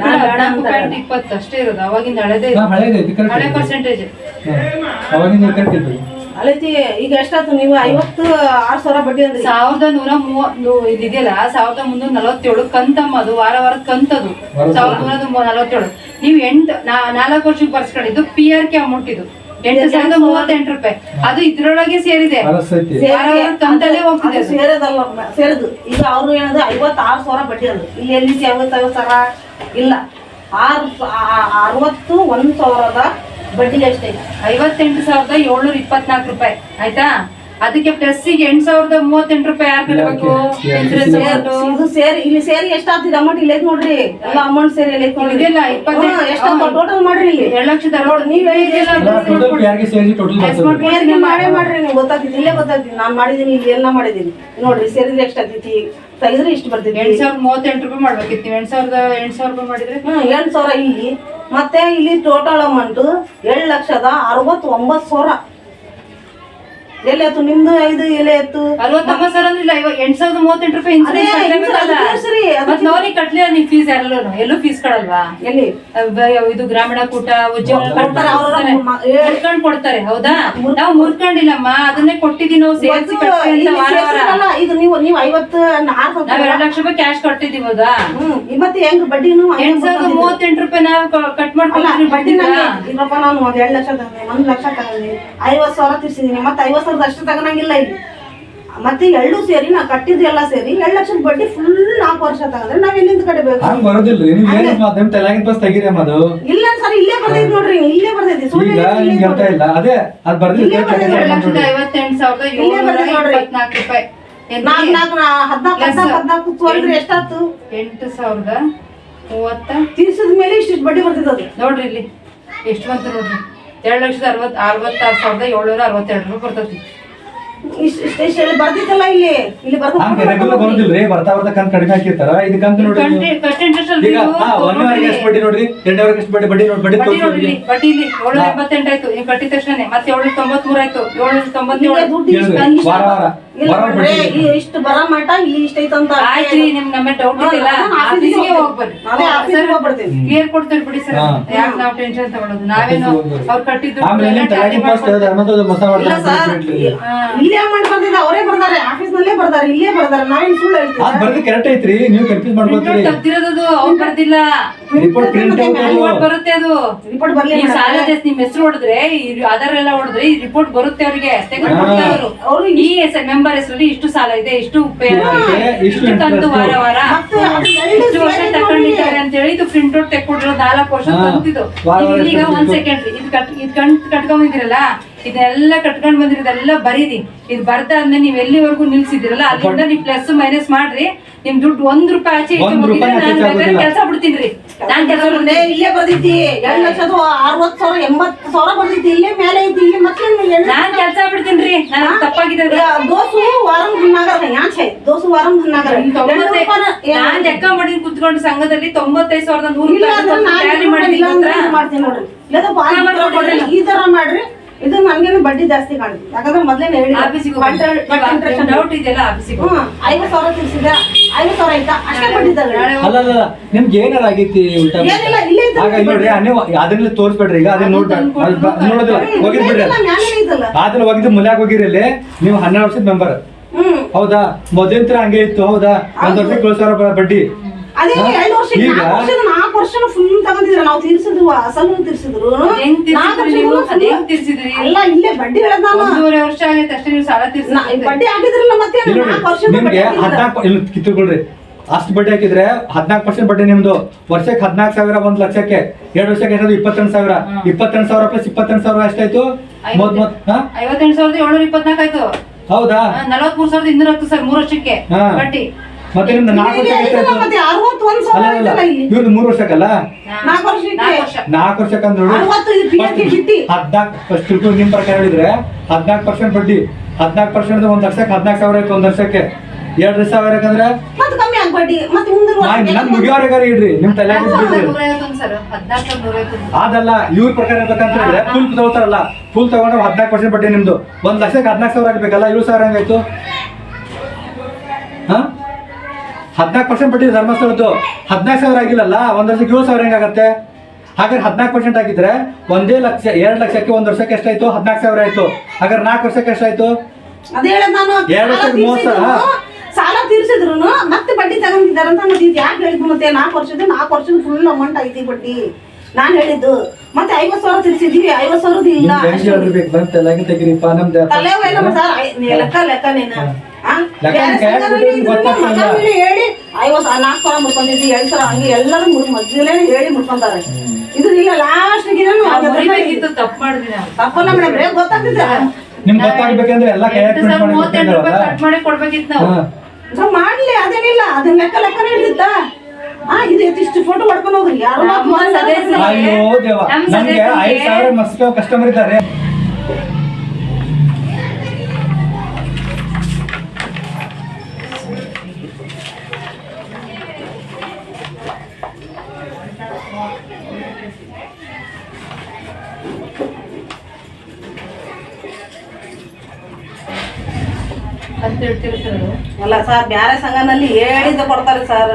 ಇಪ್ಪತ್ತು ಅಷ್ಟೇ ಇರೋದು ಅವಾಗಿಂದ ಹಳೆದೇ ಹಳೆ ಪರ್ಸೆಂಟೇಜ್ ಅವಾಗಿಂದ ಕಟ್ಟಿದ್ರು ಅಲ್ಲೈತಿ ಈಗ ಎಷ್ಟಾಯ್ತು ನೀವು? ಐವತ್ತು ಆರು ಸಾವಿರ ಬಡ್ಡಿ ಅಂದ್ರೆ. ಸಾವಿರದ ನೂರ ಮೂವತ್ತು ಇದೆಯಲ್ಲ ಸಾವಿರದ ಮುನ್ನೂರ ನಲವತ್ತೇಳು ಕಂತಮ್ಮ ಅದು ವಾರ ವಾರ ಕಂತದು ವಾರದ ಸಾವಿರದ ನೂರ ನಲವತ್ತೇಳು. ನೀವು ಎಂಟು ನಾ- ನಾಲ್ಕು ವರ್ಷಕ್ಕೆ ಬರ್ಸ್ಕೊಂಡಿದ್ದು ಪಿ ಆರ್ ಕೆ ಅಮೌಂಟ್ ಇದು. ಎಂಟು ಸಾವಿರದ ಮೂವತ್ತೆಂಟು ರೂಪಾಯಿ. ಅದು ಇದ್ರೊಳಗೆ ಸೇರಿದೆ. ಕಂತಲ್ಲೇ ಹೋಗ್ತಿದೆ ಸೇರದಲ್ಲ ಸೇರದು. ಈಗ ಅವರು ಏನದು ಐವತ್ತಾರು ಸಾವಿರ ಬಡ್ಡಿ ಅದು. ಇಲ್ಲಿ ಎಲ್ಲಿ ಐವತ್ತೈವತ್ತು ಸಾವಿರ ಇಲ್ಲ. ಆರು ಅರವತ್ತು ಒಂದು ಸಾವಿರದ ಬಡ್ಡಿ ಅಷ್ಟೇ. ಐವತ್ತೆಂಟು ಸಾವಿರದ ಏಳ್ನೂರ ಇಪ್ಪತ್ನಾಲ್ಕು ರೂಪಾಯಿ. ಆಯ್ತಾ? ಅದಕ್ಕೆ ಪ್ಲಸ್ ಈಗ ಎಂಟು ಸಾವಿರದ ಮೂವತ್ತೆಂಟು ರೂಪಾಯಿ ಯಾರು ಕಟ್ಟಬೇಕು ಇದು ಸೇರಿ ಇಲ್ಲಿ ಸೇರಿ ಎಷ್ಟಾಗ್ತಿದೆ ಅಮೌಂಟ್ ಇಲ್ಲೈತ್ ನೋಡ್ರಿ. ಎಲ್ಲ ಅಮೌಂಟ್ ಸೇರಿ ಇಲ್ಲಿ ಇದೆಲ್ಲ ಇಪ್ಪತ್ತೆಂಟು ಟೋಟಲ್ ಮಾಡ್ರಿ ಇಲ್ಲಿ. ಎರಡು ಲಕ್ಷದ ಅರವತ್ತು ನೀವು ಟೋಟಲ್ ಯಾರಿಗೆ ಸೇರಿ ಟೋಟಲ್ ಬರ್ತದೆ ಬೇರೆ ಮಾಡೇ ಮಾಡ್ರಿ ನೀವು. ಗೊತ್ತಾಗ್ತಿದ್ದೀನಿ ಇಲ್ಲೇ ಗೊತ್ತಾಗ್ತೀನಿ ನಾನು ಮಾಡಿದೀನಿ ಇಲ್ಲಿ ಎಲ್ಲ ಮಾಡಿದೀನಿ ನೋಡ್ರಿ ಸೇರಿದ್ರೆ ಎಷ್ಟಾಗ್ತೈತಿ? ತೆಗೆದ್ರೆ ಇಷ್ಟು ಬರ್ತೈತಿ ಎಂಟು ಸಾವಿರದ ಮೂವತ್ತೆಂಟು ರೂಪಾಯಿ ಮಾಡ್ಬೇಕಿತ್ತು. ನೀವು ಎಂಟು ಸಾವಿರದ ಎಂಟು ಸಾವಿರ ರೂಪಾಯಿ ಮಾಡಿದ್ರೆ? ಹ್ಮ್ ಎಂಟು ಸಾವಿರ ಇಲ್ಲಿ. ಮತ್ತೆ ಇಲ್ಲಿ ಟೋಟಲ್ ಅಮೌಂಟ್ ಏಳು ಲಕ್ಷದ ಅರವತ್ತೊಂಬತ್ತು ಸಾವಿರ. ಎಲ್ಲಿ ಆಯ್ತು ನಿಮ್ದು ಐದು ಎಲೆ ಆಯ್ತು ಅರವತ್ತೊಂಬತ್ತು ಸಾವಿರ ಅಂದ್ರೆ ಇಲ್ಲ ಇವಾಗ ಎಂಟು ಸಾವಿರದ ಮೂವತ್ತೆಂಟು ರೂಪಾಯಿ ಅದೇ ಇನ್ಸೂರೆನ್ಸ್ ಕಟ್ಟಲೇಬೇಕಲ್ಲ ಕಟ್ಸ್ರಿ, ಅದಕ್ಕೆ- ಮತ್ತೆ ಅವ್ರಿಗೆ ಕಟ್ಲಿಲ್ಲ ನೀವು ಫೀಸ್ ಎಲ್ಲೂ ಎಲ್ಲೂ ಫೀಸ್ ಕಡಲ್ವಾ ಎಲ್ಲಿ? ಅಹ್ ಇದು ಗ್ರಾಮೀಣ ಕೂಟ ಉದ್ಯೋಗ ಕೊಡ್ತಾರೆ, ಅವ್ರವ್ರ ಮ- ಏ- ಮುರ್ಕೊಂಡ್ ಕೊಡ್ತಾರೆ ಹೌದಾ? ನಾವು ಮುರ್ಕೊಂಡಿಲ್ಲಮ್ಮ ಅದನ್ನೇ ಕೊಟ್ಟಿದ್ದೀವಿ ನಾವು ಸೇರಿಸಿ ಇವತ್ತು ಕಟ್ಟಿ ಅಂತ ವಾರ ವಾರ. ಸೇರ್ಸಿರಲ್ಲ, ಇದು ನೀವು ನೀವು ಐವತ್ತು ನಾಲ್ಕು ನಾವ್ ಎರಡು ಲಕ್ಷ ರೂಪಾಯಿ ಕ್ಯಾಶ್ ಕೊಟ್ಟಿದ್ದೀವಿ ಹೌದಾ? ಹ್ಮ್ ಮತ್ತೆ ಹೆಂಗ್ ಬಡ್ಡಿನೂ ಹಂಗೆ ಎಂಟ್ ಸಾವಿರದ ಬರ್ತಿದೆ. ಮೂವತ್ತೆಂಟು ರೂಪಾಯಿ ನಾವು ಕಟ್ ಅಲ್ಲ ಮಾಡ್ಕೊಡ್ತೀವಿ ಬಡ್ಡಿ ಇಲ್ಲಪ್ಪ ನಾನು ಒಂದ್ ಎರಡು ಲಕ್ಷ ತಗೊಂಡೆ ಒಂದ್ ಲಕ್ಷ ತಗೊಂಡೆ ಐವತ್ ಸಾವಿರ ತಿರ್ಸಿದೀನಿ ಮತ್ತೆ ಐವತ್ತು ಸಾವಿರದ ಅಷ್ಟು ತಗೊಳಂಗಿಲ್ಲ ಇಲ್ಲಿ. ಮತ್ತೆ ಎಳ್ಳು ಸೇರಿ ನಾ ಕಟ್ಟಿದ್ದು ಎಲ್ಲ ಸೇರಿ ಎರಡು ಲಕ್ಷದ ಬಡ್ಡಿ ಫುಲ್ ನಾಲ್ಕು ವರ್ಷ ತಗಂದ್ರೆ ನಾವ್ ಎಲ್ಲಿಂದ ಕಟ್ಟಬೇಕು ಹಂಗ್ ಬರೋದಿಲ್ರಿ. ನೀವ್ ಏನ್ ನಿಮ್ ತಲೆಯಾಗಿನ ಬಸ್ ತೆಗೀರಿ ಅಮ್ಮ ಅದು ಇಲ್ಲ ಸರ್ ಇಲ್ಲೇ ಬರ್ತೈತಿ ನೋಡ್ರಿ ಇಲ್ಲೇ ಬರ್ತೈತಿ. ಸುಳ್ಳು ಈಗ ಹೇಳಿದ್ರೆ ನಿಮ್ಗೆ ಇಲ್ಲೇ? ಅದೇ ಅದ್ ಬರ್ದಿಲ್ಲ ಇಲ್ಲೇ ಬರ್ದಿದೆ, ಎರಡು ಲಕ್ಷದ ಐವತ್ತೆಂಟು ಸಾವಿರದ ಇಲ್ಲೇ ಏಳ್ನೂರ ನೋಡ್ರಿ. ಇಪ್ಪತ್ನಾಲ್ಕು ರೂಪಾಯಿ? ನಾಲ್ಕು ನಾಲ್ಕು ಹದಿನಾಲ್ಕು Plus ಹದಿನಾಲ್ಕು ಹದಿನಾಲ್ಕು ತೋರಿದ್ರೆ ಎಷ್ಟಾಯ್ತು? ಎಂಟು ಸಾವಿರದ ಮೂವತ್ತ. ತೀರ್ಸಿದ ಮೇಲೆ ಇಷ್ಟಿಷ್ಟು ಬಡ್ಡಿ ಬರ್ತೈತೆ ಅದು. ನೋಡ್ರಿ ಇಲ್ಲಿ. ಎಷ್ಟು ಬಂತು ನೋಡ್ರಿ. ಎರಡು ಲಕ್ಷದ ಅರವತ್ ಅರವತ್ತಾರು ಸಾವಿರದ ಏಳ್ನೂರ ಅರವತ್ತೆರಡು ರೂಪಾಯಿ ಬರ್ತೈತಿ ಬರ್ತಿತ್ತಲ್ಲ ಇಲ್ಲಿ? ಇಲ್ಲಿ ರೆಗ್ಯುಲರ್ ಬರೋದಿಲ್ರಿ ಬರ್ತಾ ಬರ್ತಾ ಕನ್ ಕಡಿಮೆ ಹಾಕಿರ್ತಾರ. ಇದು ಕಂತು ನೋಡ್ರಿ ಅಲ್ಲಿ ಈಗ ಎಷ್ಟು ಬಡ್ಡಿ ನೋಡ್ರಿ? ಎಷ್ಟು ಬಡ್ಡಿ ಬಡ್ಡಿ ನೋಡಿ ಬಡ್ಡಿ ಬಡ್ಡಿ ನೋಡ್ರಿ ತೋರಿಸಿ ಇಲ್ಲಿ ಬಡ್ಡಿ ಇಲ್ಲಿ. ಏಳ್ನೂರ ಎಂಬತ್ತೆಂಟು ಆಯ್ತು ನೀವು ಕಟ್ಟಿದ ತಕ್ಷಣ ಮತ್ತೆ ಏಳ್ನೂರ ತೊಂಬತ್ಮೂರು ಆಯ್ತು ಏಳ್ನೂರ ತೊಂಬತ್ತೇಳು. ದುಡ್ಡು ವಾರ ವಾರ. ಇಲ್ಲ ಈ ಇಷ್ಟು ಬರೋ ಮಟ್ಟ ಇಲ್ಲಿ ಇಷ್ಟ ಐತಂತ ಆಯ್ತು ರೀ ನಿಮ್ ನಮ್ಮ ಡೌಟ್ ಇಲ್ಲ ಆಫೀಸಿಗೆ ಹೋಗ್ಬರ್ರಿ. ನಾವೇ ಆಫೀಸ್ಗೆ ಹೋಗ್ಬರ್ತೀನಿ. ಕ್ಲಿಯರ್ ಕೊಡ್ತೀರಿ ಬಿಡಿ ಸರ್. ಯಾಕೆ ನಾವು ಟೆನ್ಷನ್ ತಗೊಳ್ಳೋದು ನಾವೇನು ಅವ್ರು ಮೋಸ ಇಲ್ಲ ಸರ್. ಇಲ್ಲೇ ಮಾಡಿ ಬಂದಿದ್ದ ಅವರೇ ಬರ್ತಾರೆ ಆಫೀಸ್ ನಲ್ಲೇ ಬರ್ತಾರೆ ಇಲ್ಲೇ ಬರ್ತಾರೆ ನಾವೇನ್ ಸುಳ್ಳು ಅದ್ ಹೇಳ್ತೀವಿ ಬರ್ದು ಕರೆಕ್ಟ್ ಐತ್ರಿ ನೀವು ಕನ್ಫ್ಯೂಸ್ ಮಾಡ್ಕೊತೀರಿ. ತಪ್ಪಿರೋದು ಅವ್ರು ಬರ್ದಿಲ್ಲ. ರಿಪೋರ್ಟ್ ಪ್ರಿಂಟ್ ಔಟ್ ಬರುತ್ತೆ ಅದು. ರಿಪೋರ್ಟ್ ಬರ್ಲಿ ಸಾಲದ ನಿಮ್ಮ ಹೆಸರು ಹೊಡೆದ್ರೆ ಎಲ್ಲ ಹೊಡೆದ್ರೆ ಈ ರಿಪೋರ್ಟ್ ಬರುತ್ತೆ ಅವ್ರಿಗೆ. ತೆಗೆದುಕೊಡ್ತಾರೆ ಅವರು. ಅವ್ರು ಈ ಮೆಂಬರ್ ಹೆಸರಲ್ಲಿ ಇಷ್ಟು ಸಾಲ ಇದೆ ಇಷ್ಟು ಇಷ್ಟು ಕಂತು ವಾರ ವಾರ. ಇಷ್ಟು ವರ್ಷ ತಕೊಂಡಿದ್ದಾರೆ ಅಂತ ಹೇಳಿ ಇದು ಪ್ರಿಂಟ್ ಔಟ್ ತೆಕ್ಕೊಟ್ಟಿರೋ ನಾಲ್ಕು ವರ್ಷ ಹಾ. ಕಂತಿದ್ದು ಈಗ ಒಂದ್ ಸೆಕೆಂಡ್ ಇದು ಕಟ್ ಇದು ಕಣ್ ಕಟ್ಕೊಂಡ್ ಬಂದಿರಲ್ಲ ಇದೆಲ್ಲ ಕಟ್ಕೊಂಡ್ ಬಂದಿರಿ ಇದೆಲ್ಲ ಬರೀರಿ. ಇದು ಬರ್ದಾದ್ಮೇಲೆ ನೀವ್ ಎಲ್ಲಿವರೆಗೂ ನಿಲ್ಸಿದಿರಲ್ಲ ಅಲ್ಲಿಂದ ನೀವು ಪ್ಲಸ್ ಮೈನಸ್ ಮಾಡ್ರಿ. ನಿಮ್ ದುಡ್ಡು ಒಂದ್ ರೂಪಾಯಿ ಆಚೆ ಕೆಲಸ ಬಿಡ್ತೀನಿ ನಾನ್ ಕೆಲಸ ಇಲ್ಲೇ ಇಲ್ಲೇ ಬರ್ದೈತಿ ಎರಡ್ ಲಕ್ಷದ ಅರವತ್ ಸಾವಿರ ಎಂಬತ್ ಸಾವಿರ ಬರ್ದೈತಿ ಇಲ್ಲೇ ಮೇಲೆ ಐತಿ ಇಲ್ಲಿ ಮತ್ತೆ ನಾನ್ ಕೆಲಸ ಬಿಡ್ತೀನಿ ನಾನು ತಪ್ಪಾಗಿದೆ. ದೋಸು ವಾರಂ ಹನ್ನಾಗರ ಯಾಚೆ ದೋಸು ವಾರಂ ತೊಂಬತ್ತೈ- ನಾನ್ ಲೆಕ್ಕ ಮಾಡಿ ಕುತ್ಕೊಂಡು ಸಂಘದಲ್ಲಿ ತೊಂಬತ್ತೈದು ಸಾವಿರದ ನೂರು ಮಾಡ್ತೀನಿ ನೋಡ್ರಿ. ಈ ತರ ಮಾಡ್ರಿ. ಇದು ನನ್ಗೇನು ಬಡ್ಡಿ ಜಾಸ್ತಿ ಕಾಣುತ್ತೆ. ಯಾಕಂದ್ರೆ ಮೊದಲೇ ಡೌಟ್ ಇದೆಯಲ್ಲ ಆಫೀಸಿಗೆ ಸಾವಿರ ತಿರ್ಸಿದೆ ಸಾವಿರ ಆಯ್ತಾ? ಅಷ್ಟೇ ಬಡ್ಡಿ ತಗೊಳ್ಳಿ ನಾಳೆ ಅಲ್ಲ ಅಲ್ಲ ಅಲ್ಲ. ನಿಮ್ಗೆ ಏನಾರ ಆಗೈತಿ ಉಲ್ಟಾ ಏನಿಲ್ಲ ಇಲ್ಲೇ ಐತೆ ಆಗ ಇಲ್ಲಿ ನೋಡ್ರಿ ನೀವು ಅದನ್ನ ತೋರಿಸ್ಬೇಡ್ರಿ ಈಗ ಅದನ್ನ ನೋಡೋದಿಲ್ಲ ಹೋಗಿದ್ ಬಿಡ್ರಿ ಆದ್ರೆ ಹೋಗಿದ್ದು ಮುಲ್ಯಾಗ ಹೋಗಿರಲಿ. ನೀವು ಹನ್ನೆರಡು ವರ್ಷದ ಮೆಂಬರ್ ಹೌದಾ? ಮೊದಲಿಂತ್ರ ಹಂಗೆ ಇತ್ತು ಹೌದಾ? ಒಂದ್ ವರ್ಷಕ್ಕೆ ಏಳು ಸಾವಿರ ಬಡ್ಡಿ. ಈಗ? ನಾಲ್ಕು ವರ್ಷದ ನಾಲ್ಕು ವರ್ಷ ಫುಲ್ ತಗೊಂಡಿದ್ರ ನಾವು ತೀರ್ಸಿದ್ವು ಅಸಲು ತೀರ್ಸಿದ್ರು. ಹೆಂಗ್ ನಾಲ್ಕು ತಿರ್ಸಿದ್ರಿ ನೀವು? ವರ್ಷಗಳು ಅದ್ ಹೆಂಗ್ ತಿರ್ಸಿದ್ರಿ? ಅಲ್ಲ ಇಲ್ಲೇ ಬಡ್ಡಿ ಹೇಳದ್ ನಾನು. ಒಂದೂವರೆ ವರ್ಷ ಆಗೈತೆ ಅಷ್ಟೇ ನೀವು ಸಾಲ ನಾ- ಈ ತೀರ್ಸಿ ಬಡ್ಡಿ ಹಾಕಿದ್ರಲ್ಲ ಮತ್ತೆ ಇಲ್ಲಿ ನಾಲ್ಕು ವರ್ಷ ನೋಡಿ ನಿಮ್ಗೆ ಹದಿನಾಲ್ಕು ಇಲ್ಲಿ ಕಿತ್ತುಕೊಳ್ರಿ ಅಷ್ಟು ಬಡ್ಡಿ ಹಾಕಿದ್ರೆ ಹದಿನಾಲ್ಕು ಪರ್ಸೆಂಟ್ ಬಡ್ಡಿ ನಿಮ್ದು. ವರ್ಷಕ್ಕೆ ಹದಿನಾಲ್ಕು ಸಾವಿರ ಒಂದ್ ಲಕ್ಷಕ್ಕೆ. ಎರಡು ವರ್ಷಕ್ಕೆ ಏನಾದ್ರು ಇಪ್ಪತ್ತೆಂಟು ಸಾವಿರ. ಇಪ್ಪತ್ತೆಂಟು ಸಾವಿರ ಪ್ಲಸ್ ಇಪ್ಪತ್ತೆಂಟು ಸಾವಿರ ಎಷ್ಟಾಯ್ತು ಮೊದ್ ಮೊದ್ ಹಾ? ಐವತ್ತೆಂಟು ಸಾವಿರದ ಏಳ್ನೂರ ಇಪ್ಪತ್ನಾಲ್ಕು ಆಯ್ತು. ಹೌದಾ? ನಲವತ್ಮೂರು ಸಾವಿರದ ಇನ್ನೂರ ಹತ್ತು ಸರ್ ಮೂರು ವರ್ಷಕ್ಕೆ ಹಾ. ಬಡ್ಡಿ. ಮತ್ತೆ ನಿಮ್ದು ನಾಲ್ಕು ವರ್ಷಕ್ಕೆ ಎಷ್ಟಾಯ್ತು ಮತ್ತೆ ಅರವತ್ತೊಂದು ಅಲ್ಲ ಸಾವಿರ ಅಲ್ಲ ಇಲ್ಲಿ? ಮೂರು ವರ್ಷಕ್ಕಲ್ಲ? ನಾಲ್ಕು ವರ್ಷಕ್ಕೆ. ನಾಲ್ಕು ವರ್ಷ ವರ್ಷಕ್ಕೆ ಅರವತ್ತು ಇದು PF ಬಿಟ್ಟಿ. ಹದಿನಾಲ್ಕು ಫಸ್ಟ್ ತಿಳ್ಕೊಂಡು ನಿಮ್ ಪ್ರಕಾರ ಹೇಳಿದ್ರೆ ಹದಿನಾಲ್ಕು ಪರ್ಸೆಂಟ್ ಬಡ್ಡಿ. ಹದಿನಾಲ್ಕು ಪರ್ಸೆಂಟ್ ಒಂದ್ ಲಕ್ಷಕ್ಕೆ ಹದಿನಾಲ್ಕು ಸಾವಿರ ಆಯ್ತು ಒಂದ್ ವರ್ಷಕ್ಕೆ. ಎರಡು ಸಾವಿರ ಯಾಕಂದ್ರೆ ಮತ್ತೆ ಕಮ್ಮಿ ಆಗ್ ಬಡ್ಡಿ. ಮತ್ತೆ ಮುಂದಿನ ವರ್ಷಕ್ಕೆ ನನ್ ಮುಗಿಯೋರೆಗಾರ ಇಡ್ರಿ. ನಿಮ್ ತಲೆ ಬಿಡ್ರಿ ಸರ್ ಹದಿನಾಲ್ಕು ಅದಲ್ಲ ಇವ್ರ ಪ್ರಕಾರ ಇರ್ಬೇಕಂತ ಹೇಳಿದ್ರೆ ಫುಲ್ ತಗೋತಾರಲ್ಲ. ಫುಲ್ ತಗೊಂಡ್ರೆ ಹದಿನಾಲ್ಕು ಪರ್ಸೆಂಟ್ ಬಡ್ಡಿ ನಿಮ್ದು. ಒಂದ್ ಲಕ್ಷಕ್ಕೆ ಹದಿನಾಲ್ಕು ಸಾವಿರ ಆಗ್ಬೇಕಲ್ಲ? ಏಳು ಸಾವಿರ ಹಂಗಾಯ್ತು? ಹಾ? ಹದಿನಾಲ್ಕು ಪರ್ಸೆಂಟ್ ಬಡ್ಡಿ ಧರ್ಮಸ್ಥಳದ್ದು ಹದಿನಾಲ್ಕು ಸಾವಿರ ಆಗಿಲ್ಲಲ್ಲ? ಒಂದು ವರ್ಷಕ್ಕೆ ಏಳು ಸಾವಿರ ಹೆಂಗಾಗತ್ತೆ? ಹಾಗಾದ್ರೆ ಹದಿನಾಲ್ಕು ಪರ್ಸೆಂಟ್ ಆಗಿದ್ರೆ ಒಂದೇ ಲಕ್ಷ ಎರಡು ಲಕ್ಷಕ್ಕೆ ಒಂದು ವರ್ಷಕ್ಕೆ ಎಷ್ಟಾಯ್ತು? ಹದಿನಾಲ್ಕು ಸಾವಿರ ಆಯ್ತು. ಹಾಗಾದ್ರೆ ನಾಲ್ಕು ವರ್ಷಕ್ಕೆ ಎಷ್ಟಾಯ್ತು? ಅದೇ ಹೇಳದ್ ನಾನು. ಎರಡು ವರ್ಷಕ್ಕೆ ಮೂವತ್ತು ಸಾವಿರ? ಸಾಲ ತೀರ್ಸಿದ್ರು ಮತ್ತೆ ಬಡ್ಡಿ ತಗೊಂಡಿದ್ದಾರೆ ಅಂತ ನಾನು ಯಾಕೆ ಹೇಳಿದ್ದು ಮತ್ತೆ? ನಾಲ್ಕು ವರ್ಷದ ನಾಲ್ಕು ವರ್ಷದ ಫುಲ್ ಅಮೌಂಟ್ ಐತಿ ಬಡ್ಡಿ. ನಾನು ಹೇಳಿದ್ದು. ಮತ್ತೆ ಐವತ್ತು ಸಾವಿರ ತಿಳಿಸಿದೀವಿ ಐವತ್ತು ಸಾವಿರದ ಇಲ್ಲ. ನಿಮ್ಗೆ ಹೆಂಗ್ ಹೇಳ್ಬೇಕು ಬಂತ ನಮ್ದು ತಲೆ ಲೆಕ್ಕ ಲೆಕ್ಕ ನೀನು. ಹೇಳಿ ಐವತ್ ನಾಲ್ಕು ಸಲ ಮುಟ್ಕೊಂಡಿದ್ವಿ ಎರಡು ಸಲ ಹಂಗೆ ಎಲ್ಲರೂ ಮುಟ್ ಮಧ್ಯಲೇ ಹೇಳಿ ಮುಟ್ಕೊಂತಾರೆ ಇದು ಇಲ್ಲ ಲಾಸ್ಟ್ ತಪ್ಪು ಮಾಡಿದ್ವಿ ತಪ್ಪಲ್ಲ ಮೇಡಮ್ ಬೇಗ ಗೊತ್ತಾಗ್ತಿದೆ. ನಿಮ್ಗೆ ಗೊತ್ತಾಗ್ಬೇಕಂದ್ರೆ ಎಲ್ಲ ಕಟ್ ಮಾಡಿ ಕೊಡ್ಬೇಕಿತ್ತು ನಾವು. ಮಾಡ್ಲಿ ಅದೇನಿಲ್ಲ ಅದನ್ನ ಲೆಕ್ಕ ಲೆಕ್ಕನೇ ಇದು ಇಷ್ಟು ಫೋಟೋ ಹೊಡ್ಕೊಂಡು ಹೋಗ್ರಿ ಯಾರು ನಮ್ಗೆ ಐದು ಸಾವಿರ ಮಸ್ತ್ ಕಸ್ಟಮರ್ ಇದ್ದಾರೆ. ಅಲ್ಲ ಸರ್ ಬ್ಯಾರೆ ಸಂಘನಲ್ಲಿ ಹೇಳಿದ್ದು ಕೊಡ್ತಾರೆ ಸರ್.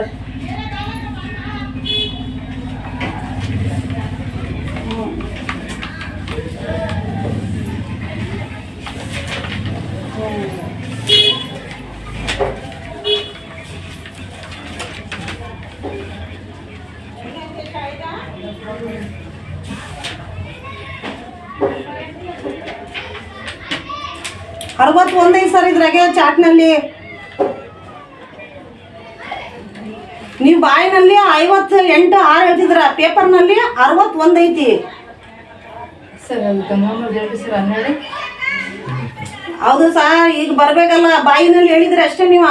ಅರವತ್ತೊಂದೈದು ಸರ್ ಇದ್ರಾಗೆ ಚಾಟ್ನಲ್ಲಿ. ನೀವು ಬಾಯಿನಲ್ಲಿ ಐವತ್ತು ಎಂಟು ಆರು ಹೇಳ್ತಿದ್ರ ಪೇಪರ್ನಲ್ಲಿ ಸರ್ ಐತಿ ಸರ್ ಹನ್ನೆರಡು. ಹೌದು ಸರ್ ಈಗ ಬರ್ಬೇಕಲ್ಲ ಬಾಯಿನಲ್ಲಿ ಹೇಳಿದ್ರೆ ಅಷ್ಟೇ ನೀವು.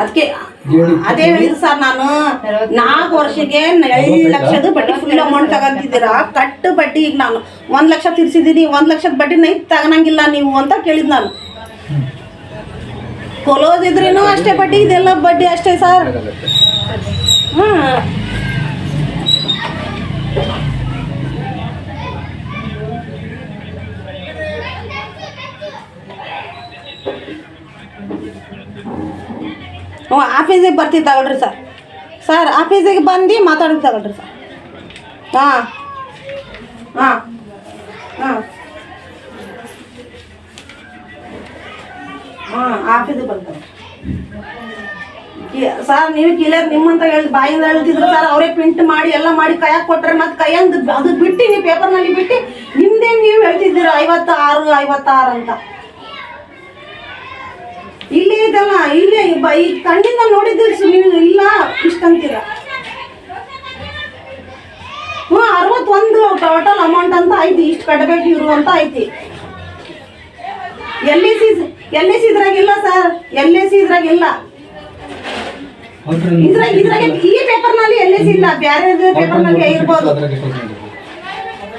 ಅದಕ್ಕೆ ಅದೇ ಹೇಳಿದ್ರು ಸರ್ ನಾನು. ನಾಲ್ಕು ವರ್ಷಕ್ಕೆ ಎರಡು ಲಕ್ಷದ ಬಡ್ಡಿ ಫುಲ್ ಅಮೌಂಟ್ ತಗೊಂತಿದ್ದೀರಾ? ಕಟ್ಟು ಬಡ್ಡಿ ಈಗ ನಾನು. ಒಂದ್ ಲಕ್ಷ ತೀರಿಸಿದ್ದೀನಿ ಒಂದ್ ಲಕ್ಷದ ಬಡ್ಡಿ ನೈ ತಗನಂಗಿಲ್ಲ ನೀವು ಅಂತ ಕೇಳಿದ್ ನಾನು. ಕೊಲೋದಿದ್ರೇನು ಇದ್ರೇನು ಅಷ್ಟೇ ಬಡ್ಡಿ ಇದೆಲ್ಲ ಬಡ್ಡಿ ಅಷ್ಟೇ ಸರ್. ಹ್ಮ್. ಹ್ಞೂ ಆಫೀಸಿಗೆ ಬರ್ತೀವಿ ತಗೊಳ್ರಿ ಸರ್. ಸರ್, ಆಫೀಸಿಗೆ ಬಂದು ಮಾತಾಡೋದು ತಗೊಳ್ರಿ ಸರ್. ಹಾಂ. ಹಾಂ. ಹಾಂ. ಆಫೀಸಿಗೆ ಸರ್, ನೀವು ಕಿಲಿಯರ್ ನಿಮ್ಮಂತ ಹೇಳಿ, ಬಾಯಿಂದ ಹೇಳ್ತಿದ್ರು ಸರ್, ಅವರೇ ಪ್ರಿಂಟ್ ಮಾಡಿ, ಎಲ್ಲ ಮಾಡಿ ಕೈಯಾಗ ಕೊಟ್ಟರೆ ಮತ್ತೆ ಕೈಯಂದು ಅದು ಬಿಟ್ಟು ನೀವು ಪೇಪರ್ನಲ್ಲಿ ಬಿಟ್ಟು ನಿಮ್ದೇನು ನೀವು ಹೇಳ್ತಿದ್ದೀರ ಐವತ್ತಾರು ಐವತ್ತಾರು ಅಂತ. ಇಲ್ಲಿ ಇಲ್ಲಿ ಈ ಕಣ್ಣಿಂದ ನೋಡಿದ್ದೀರಿ ಸು- ನೀವು ಇಲ್ಲ ಇಷ್ಟ ಅಂತೀರ? ಹ್ಞೂ ಅರವತ್ತೊಂದು ಟೋಟಲ್ ಅಮೌಂಟ್ ಅಂತ ಐತಿ ಇಷ್ಟು ಕಟ್ಟಬೇಕು ಇವ್ರು ಅಂತ ಐತಿ. L A C L A C ಇದ್ರಾಗಿಲ್ಲ sir L A C ಇದ್ರಾಗಿಲ್ಲ. ಇದ್ರಾಗ ಇದ್ರಾಗ ಈ ಪೇಪರ್ನಲ್ಲಿ ಎಲ್ ಎ ಸಿ ಇಲ್ಲ ಬೇರೆ ಪೇಪರ್ನಲ್ಲಿ ಇರ್ಬೋದು.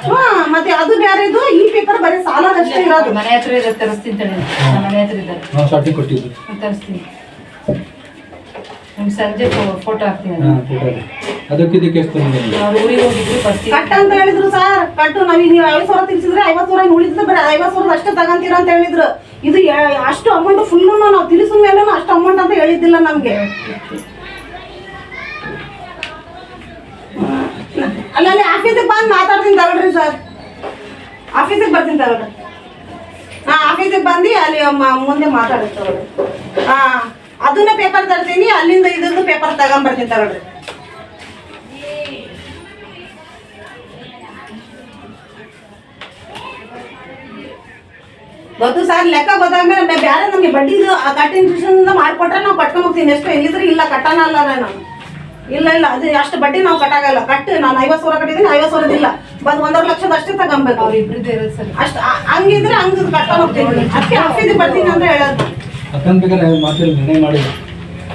ಹಾ ಮತ್ತೆ ಅದು ಬೇರೆದು ಈ ಪೇಪರ್ ಬರೀ ಸಾಲದಷ್ಟೇ ಇರೋದು. ಮನೆ ಹತ್ರ ಇದೆ ತರಿಸ್ತೀನಿ ತಡಿ. ನಮ್ಮ ಮನೆ ಹತ್ರ ನಾವು ನಾನ್ ತರಿಸ್ತೀನಿ. ನಿಮ್ಗೆ ಸಂಜೆ ಫೋಟೋ ಹಾಕ್ತೀನಿ. ಹಾಂ ಫೋಟೋ ಇದೆ. ಅದಕ್ಕೆ ಇದಕ್ಕೆ ಎಷ್ಟು ಬಂದಿದೆ ಅವ್ರು ಊರಿಗೆ ಹೋಗಿದ್ರು ಬರ್ತೀನಿ ಕಟ್ ಅಂತ ಹೇಳಿದ್ರು ಸರ್ ಕಟ್ಟು ನಾವ್ ಸಾವಿರ ಸಾವಿರ ಬರೀ ಅಷ್ಟೇ ತಗಂತೀರ ಅಂತ ಹೇಳಿದ್ರು. ಇದು ಯ- ಅಷ್ಟು ಅಮೌಂಟ್ ಫುಲ್ ನಾವು ತಿಳಿಸಿದ ಮೇಲೆ ಅಷ್ಟು ಅಮೌಂಟ್ ಅಂತ ಹೇಳಿದ್ದಿಲ್ಲ ನಮಗೆ. ಅಲ್ಲಲ್ಲಿ ಆಫೀಸಿಗೆ ಬಂದು ಮಾತಾಡ್ತೀನಿ ತಗೊಳ್ರಿ ಸರ್. ಆಫೀಸಿಗೆ ಬರ್ತೀನಿ ತಗೊಳ್ರಿ. ಹಾಂ ಆಫೀಸಿಗೆ ಬಂದು ಅಲ್ಲಿ ಮುಂದೆ ಮಾತಾಡ್ತೀನಿ ತಗೊಳ್ರಿ. ಹಾ, ಅದನ್ನ ಪೇಪರ್ ತರ್ತೀನಿ, ಅಲ್ಲಿಂದ ಇದ್ರದ್ದು ಪೇಪರ್ ತಗೊಂಬರ್ತೀನಿ ತಗೊಳ್ರಿ. ಗೊತ್ತು ಸರ್, ಲೆಕ್ಕ ಗೊತ್ತಾದ್ಮೇಲೆ ಬೇರೆ ನಮಗೆ ಬಡ್ಡಿದು, ಆ ಕಟ್ಟಿಂಗ್ ಟ್ಯೂಷನ್ ಮಾಡಿಕೊಟ್ರೆ ನಾವು ಕಟ್ಕೊಂಡು ಹೋಗ್ತೀನಿ ಎಷ್ಟು ಎಲ್ಲಿದ್ರೆ ಇಲ್ಲ, ಕಟ್ಟಣ ಅಲ್ಲ ನಾನು. ಇಲ್ಲ ಇಲ್ಲ ಅದು ಅಷ್ಟು ಬಡ್ಡಿ ನಾವು ಕಟ್ಟಾಗಲ್ಲ. ಕಟ್ ನಾನು ಐವತ್ತು ಸಾವಿರ ಕಟ್ಟಿದ್ದೀನಿ ಐವತ್ತು ಸಾವಿರದ ಇಲ್ಲ. ಬಂದು ಒಂದೂವರೆ ಲಕ್ಷದ ಅಷ್ಟೇ ತಗೊಬೇಕು ಅಷ್ಟು ಹಂಗಿದ್ರೆ ಹಂಗ್ ಕಟ್ಟ ಹೋಗ್ತೀನಿ. ಅದಕ್ಕೆ ಆಫೀಸಿಗೆ ಬರ್ತೀನಿ ಅಂತ ಹೇಳೋದು. ನಿರ್ಣಯ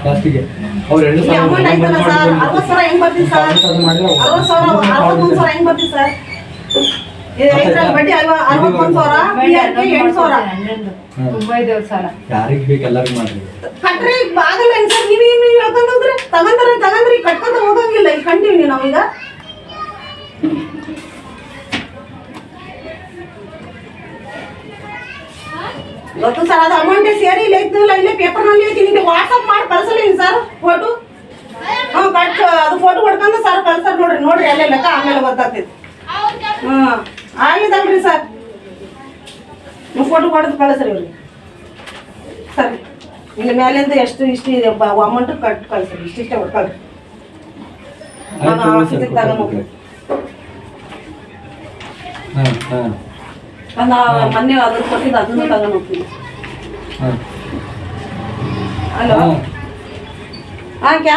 ಲಾಸ್ಟಿಗೆ. ಅವ್ರು ಎರಡು ಅಮೌಂಟ್ ಆಯ್ತಲ್ಲ ಸರ್ ಅರವತ್ತು ಸಾವಿರ ಹೆಂಗ್ ಬರ್ತೀನಿ ಸರ್ ಅರವತ್ತು ಸಾವಿರ ಅರವತ್ತೊಂದು ಸಾವಿರ ಹೆಂಗ್ ಬರ್ತೀನಿ ಸರ್ ಯಾರಿಗೆ ಬೇಕು ಎಲ್ಲರಿಗೂ ಮಾಡ್ರಿ. ಕಟ್ರಿ ಆಗಲ್ಲ ಏನ್ ಸರ್. ನೀವೇ ನೀವು ಹೇಳ್ಕೊಂಡ್ ಹೋದ್ರೆ? ತಗಂತಾರ ತಗಂದ್ರಿ ಕಟ್ಕೊಂತ ಹೋಗಂಗಿಲ್ಲ. ಈಗ ಕಂಟಿನ್ಯೂ ನಾವೀಗ ಗೊತ್ತು ಸರ್ ಅದು ಅಮೌಂಟ್ ಸೇರಿ ಇಲ್ಲ ಇತ್ತು ಇಲ್ಲ ಪೇಪರ್ನಲ್ಲಿ ಐತಿ. ನಿಮಗೆ ವಾಟ್ಸಪ್ ಮಾಡಿ ಕಳ್ಸಲ್ಲ ಸರ್ ಫೋಟೋ ಹ್ಞೂ ಕಟ್ ಅದು ಫೋಟೋ ಹೊಡ್ಕೊಂಡು ಸರ್ ಕಳ್ಸರ್ ನೋಡ್ರಿ. ನೋಡ್ರಿ ಅಲ್ಲೇ ಲೆಕ್ಕ ಆಮೇಲೆ ಗೊತ್ತಾಗ್ತೈತಿ. ಹ್ಞೂ ಆಗಿದಲ್ರಿ ಸರ್. ನೀವು ಫೋಟೋ ಕೊಡೋದು ಕಳಿಸ್ರಿ ಇವ್ರಿಗೆ. ಸರ್. ಇಲ್ಲಿ ಮೇಲಿಂದ ಎಷ್ಟು ಇಷ್ಟು ಇದೆ ಅಮೌಂಟ್ ಕಟ್ ಕಳಿಸ್ರಿ ಇಷ್ಟಿಷ್ಟೇ ಕಳಿಸ್ರಿ ನಾನು ಆಫೀಸಿಗೆ ತಗೊಂಡು ನಾನು ಮೊನ್ನೆ ಅದ್ರ ಕೊಟ್ಟಿದ್ದು ಅದನ್ನು ತಗೊಂಡು ಹೋಗ್ತೀನಿ. ಹಲೋ ಹಾಂ. ಕ್ಯಾ?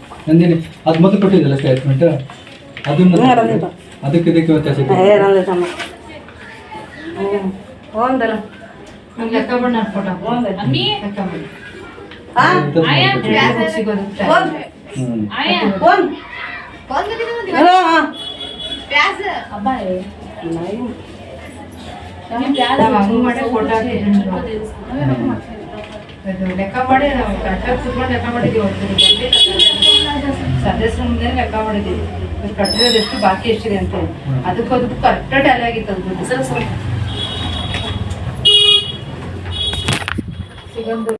ನಂದಿನಿ ಅದು ಮೊದಲು ಕೊಟ್ಟಿದ್ದಲ್ಲ ಸ್ಟೇಟ್ಮೆಂಟ್ ಅದನ್ನ. ಅದಕ್ಕೆ ಇದಕ್ಕೆ ವ್ಯತ್ಯಾಸ ಹ್ಮ್. ಅದು ಲೆಕ್ಕ ಮಾಡಿ ನಾವು ಕರೆಕ್ಟಾಗಿ ಕುತ್ಕೊಂಡು ಲೆಕ್ಕ ಮಾಡಿದ್ದೀವಿ ಸದಸ್ಯರ ಮುಂದೆ ಲೆಕ್ಕ ಮಾಡಿದ್ದೀವಿ. ಕಟ್ಟಿರೋದು ಎಷ್ಟು ಬಾಕಿ ಎಷ್ಟಿದೆ ಅಂತ ಅದಕ್ಕೂ ಅದಕ್ಕೂ ಕರೆಕ್ಟ್ ಟ್ಯಾಲಿ ಆಗಿತ್ತು ಅದು. ಸರ್ ಸಿಗಂದು